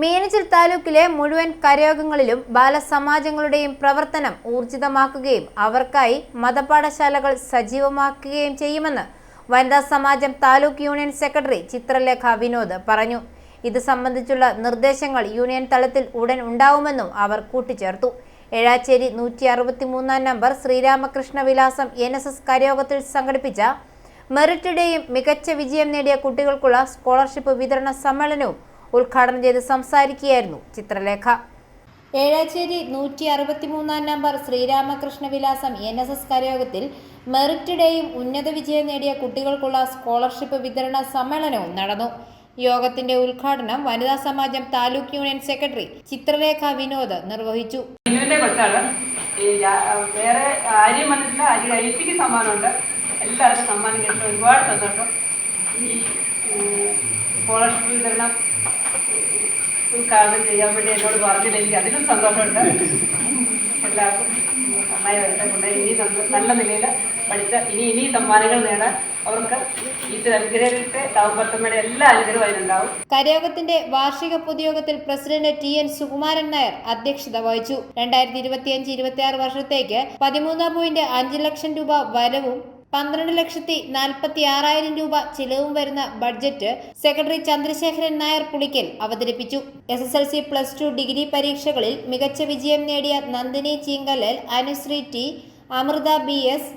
മീനച്ചിൽ താലൂക്കിലെ മുഴുവൻ കരയോഗങ്ങളിലും ബാലസമാജങ്ങളുടെയും പ്രവർത്തനം ഊർജിതമാക്കുകയും അവർക്കായി മതപാഠശാലകൾ സജീവമാക്കുകയും ചെയ്യുമെന്ന് വനിതാ സമാജം താലൂക്ക് യൂണിയൻ സെക്രട്ടറി ചിത്രലേഖ വിനോദ് പറഞ്ഞു. ഇത് സംബന്ധിച്ചുള്ള നിർദ്ദേശങ്ങൾ യൂണിയൻ തലത്തിൽ ഉടൻ ഉണ്ടാവുമെന്നും അവർ കൂട്ടിച്ചേർത്തു. എഴാച്ചേരി നൂറ്റി അറുപത്തി മൂന്നാം number Sreeramakrishna Vilasam N S S കരയോഗത്തിൽ സംഘടിപ്പിച്ച മെറിറ്റിടെയും മികച്ച വിജയം നേടിയ കുട്ടികൾക്കുള്ള സ്കോളർഷിപ്പ് വിതരണ സമ്മേളനവും ഉദ്ഘാടനം ചെയ്ത് സംസാരിക്കുകയായിരുന്നു ചിത്രലേഖ. ഏഴാച്ചേരി നൂറ്റി അറുപത്തി മൂന്നാം number Sreeramakrishna Vilasam N S S കരയോഗത്തിൽ merit ഡേയും ഉന്നത വിജയം നേടിയ കുട്ടികൾക്കുള്ള സ്കോളർഷിപ്പ് വിതരണ സമ്മേളനവും നടന്നു. യോഗത്തിന്റെ ഉദ്ഘാടനം വനിതാ സമാജം താലൂക്ക് യൂണിയൻ സെക്രട്ടറി ചിത്രലേഖ വിനോദ് നിർവഹിച്ചു. വേറെ ആര്യം വന്നിട്ടില്ല. ആര്യം അനിയത്തിക്ക് സമ്മാനമുണ്ട്. എല്ലാവർക്കും സമ്മാനം കിട്ടും ഒരുപാട് സന്തോഷം. ഈ സ്കോളർഷിപ്പ് വിതരണം ഉദ്ഘാടനം ചെയ്യാൻ വേണ്ടി എന്നോട് പറഞ്ഞില്ല. എനിക്ക് അതിലും സന്തോഷമുണ്ട്. എല്ലാവർക്കും നന്നായി കൊണ്ട് ഇനി നല്ല നിലയിൽ പഠിച്ച ഇനി ഇനി സമ്മാനങ്ങൾ നേടാൻ കരയോഗത്തിന്റെ വാർഷിക പൊതുയോഗത്തിൽ president T N Sukumaran Nair അധ്യക്ഷത വഹിച്ചു. രണ്ടായിരത്തി ഇരുപത്തിയഞ്ച് ഇരുപത്തി ആറ് വർഷത്തേക്ക് പതിമൂന്ന് പോയിന്റ് അഞ്ച് ലക്ഷം രൂപ വരവും പന്ത്രണ്ട് ലക്ഷത്തി നാൽപ്പത്തി ആറായിരം രൂപ ചിലവും വരുന്ന ബഡ്ജറ്റ് സെക്രട്ടറി ചന്ദ്രശേഖരൻ നായർ പുളിക്കൽ അവതരിപ്പിച്ചു. S S L C plus two degree പരീക്ഷകളിൽ മികച്ച വിജയം നേടിയ Nandini Cheenkalal Anusree T Amritha B S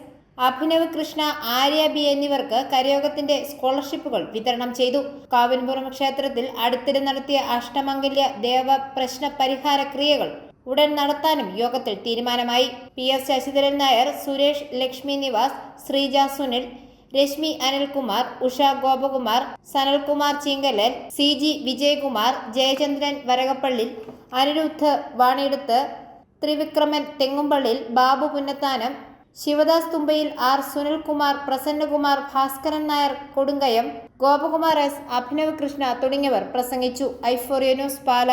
Abhinav Krishna Arya B എന്നിവർക്ക് കരയോഗത്തിന്റെ സ്കോളർഷിപ്പുകൾ വിതരണം ചെയ്തു. കാവിൻപുറം ക്ഷേത്രത്തിൽ അടുത്തിടെ നടത്തിയ അഷ്ടമംഗല്യ ദേവ പ്രശ്ന പരിഹാര ക്രിയകൾ ഉടൻ നടത്താനും യോഗത്തിൽ തീരുമാനമായി. P S Sasidharan Nair Suresh Lakshmi Nivas Sreeja Sunil Reshmi Anilkumar Usha Gopakumar Sanalkumar Chinkalan C G Vijayakumar Jayachandran Varakappally Anirudh Vaniyeduth Thrivikraman Thengumpallil Babu Punnathanam Sivadas Thumbayil R Sunilkumar Prasannakumar Bhaskaran Nair Kodunkayam Gopakumar S Abhinav Krishna തുടങ്ങിയവർ പ്രസംഗിച്ചു. ഐഫോറിയ news പാല.